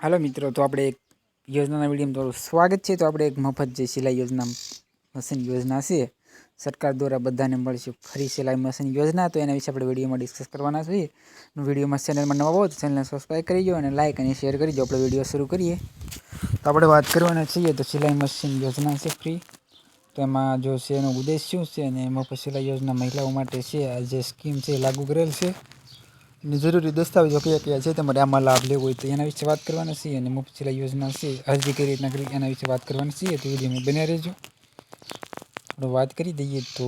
હાલો મિત્રો, તો આપણે એક યોજનાના વિડીયોમાં તમારું સ્વાગત છે. તો આપણે એક મફત જે સિલાઈ યોજના, મશીન યોજના છે, સરકાર દ્વારા બધાને મળશે ફ્રી સિલાઈ મશીન યોજના. તો એના વિશે આપણે વિડીયોમાં ડિસ્કસ કરવાના છીએ. વિડીયોમાં ચેનલમાં નવા હો તો ચેનલને સબસ્ક્રાઈબ કરી દો અને લાઇક અને શેર કરી દો. આપણે વીડિયો શરૂ કરીએ. તો આપણે વાત કરવાના છીએ તો સિલાઈ મશીન યોજના છે ફ્રી તો એમાં જો છે એનો ઉદ્દેશ શું છે અને મફત સિલાઈ યોજના મહિલાઓ માટે છે, આ જે સ્કીમ છે લાગુ કરેલ છે. જરૂરી દસ્તાવેજો કયા કયા છે? તમારે આમાં લાભ લેવો હોય તો એના વિશે વાત કરવાના છીએ અને મુફત સિલાઈ યોજના છે, અરજી કઈ રીતના કરી, એના વિશે વાત કરવાની છીએ તો વિડીયોમાં બન્યા રહેજો. આપણે વાત કરી દઈએ તો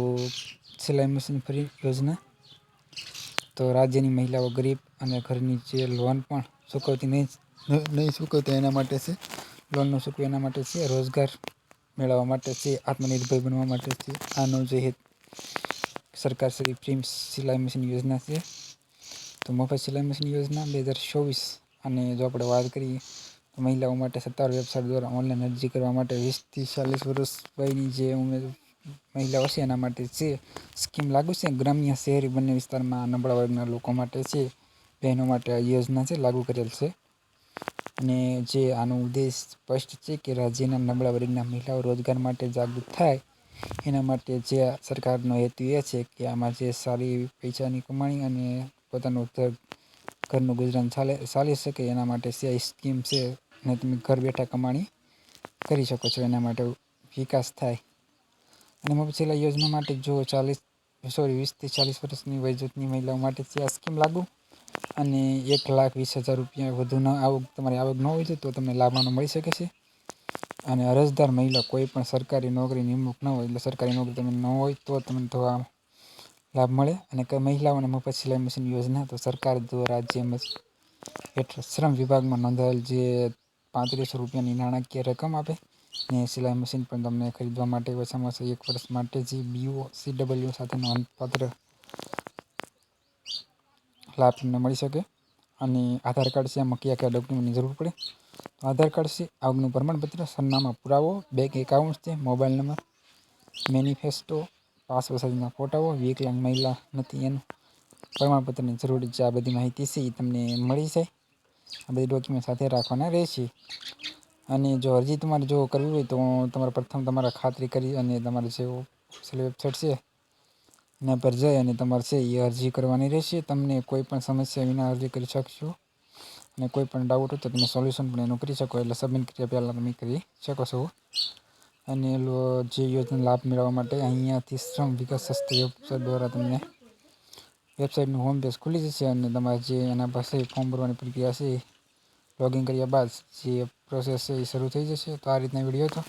સિલાઈ મશીન ફ્રી યોજના. તો રાજ્યની મહિલાઓ ગરીબ અને ઘરની જે લોન પણ ચૂકવતી નહીં નહીં ચૂકવતી એના માટે છે. લોનનું ચૂકવું એના માટે છે, રોજગાર મેળવવા માટે છે, આત્મનિર્ભર બનવા માટે છે. આનો જે સરકાર શ્રી ફ્રી સિલાઈ મશીન યોજના છે. તો મફત મશીન યોજના બે હજાર ચોવીસ અને જો આપણે વાત કરીએ તો મહિલાઓ માટે સત્તાવાર વેબસાઇટ દ્વારા ઓનલાઈન અરજી કરવા માટે વીસથી ચાલીસ વર્ષ વયની જે ઉમેર મહિલાઓ છે એના માટે છે સ્કીમ લાગુ છે, ગ્રામ્ય, શહેરી બંને વિસ્તારમાં નબળા વર્ગના લોકો માટે છે, બહેનો માટે આ યોજના છે, લાગુ કરેલ છે. અને જે આનો ઉદ્દેશ સ્પષ્ટ છે કે રાજ્યના નબળા વર્ગના મહિલાઓ રોજગાર માટે જાગૃત થાય, એના માટે જે સરકારનો હેતુ એ છે કે આમાં જે સારી પૈસાની કમાણી અને પોતાનું ઘરનું ગુજરાન ચાલે, ચાલી શકે એના માટે છે સ્કીમ છે અને તમે ઘર બેઠા કમાણી કરી શકો છો. એના માટે વિકાસ થાય. અને મફતશીલા યોજના માટે જો ચાલીસ સોરી વીસથી ચાલીસ વર્ષની વયજૂથની મહિલાઓ માટે આ સ્કીમ લાગુ અને એક લાખ વીસ હજાર રૂપિયા વધુ ન આવક, તમારી આવક ન હોય છે તો તમને લાભવાનો મળી શકે છે. અને અરજદાર મહિલા કોઈ પણ સરકારી નોકરી નિમણૂક ન હોય, એટલે સરકારી નોકરી તમે ન હોય તો તમને તો લાભ મળે અને મહિલાઓને મફત સિલાઈ મશીન યોજના તો સરકાર દ્વારા જે હેઠળ શ્રમ વિભાગમાં નોંધાયેલ જે પાંત્રીસો રૂપિયાની નાણાકીય રકમ આપે, ને સિલાઈ મશીન પણ તમને ખરીદવા માટે ઓછામાં ઓછા એક વર્ષ માટે જે બીઓ સી ડબલ્યુ સાથેનો અંતપત્ર લાભ તમને મળી શકે. અને આધાર કાર્ડ છે એમાં કયા કયા ડોક્યુમેન્ટની જરૂર પડે? તો આધાર કાર્ડ છે આવકનું પ્રમાણપત્ર, સરનામા પુરાવો, બેંક એકાઉન્ટ છે, મોબાઈલ નંબર, મેનિફેસ્ટો પાસપોર્ટ સાઇઝના ફોટાઓ વિકલાંગ મહિલા નથી એનું. પ્રમાણપત્રની જરૂરી છે આ બધી માહિતી છે એ તમને મળી જાય. આ બધી ડોક્યુમેન્ટ સાથે રાખવાના રહેશે. અને જો અરજી તમારે જો કરવી હોય તો તમારે પ્રથમ તમારા ખાતરી કરી અને તમારે જે ઓફિશિયલ વેબસાઇટ છે, એના પર જઈ અને તમારે છે એ અરજી કરવાની રહેશે. તમને કોઈ પણ સમસ્યા વિના અરજી કરી શકશો. અને કોઈ પણ ડાઉટ હોય તો તમે સોલ્યુશન પણ એનું કરી શકો. એટલે સબમિટ કર્યા પહેલાં તમે કરી શકો છો. અને જે યોજના લાભ મેળવવા માટે અહીંયાથી શ્રમ વિકાસ સંસ્થા વેબસાઇટ દ્વારા તમને વેબસાઇટનું હોમ પેજ ખુલી જશે અને તમારે જે એના પાસે ફોર્મ ભરવાની પ્રક્રિયા છે લોગિન કર્યા બાદ જે પ્રોસેસ છે એ શરૂ થઈ જશે. તો આ રીતના વીડિયો હતો.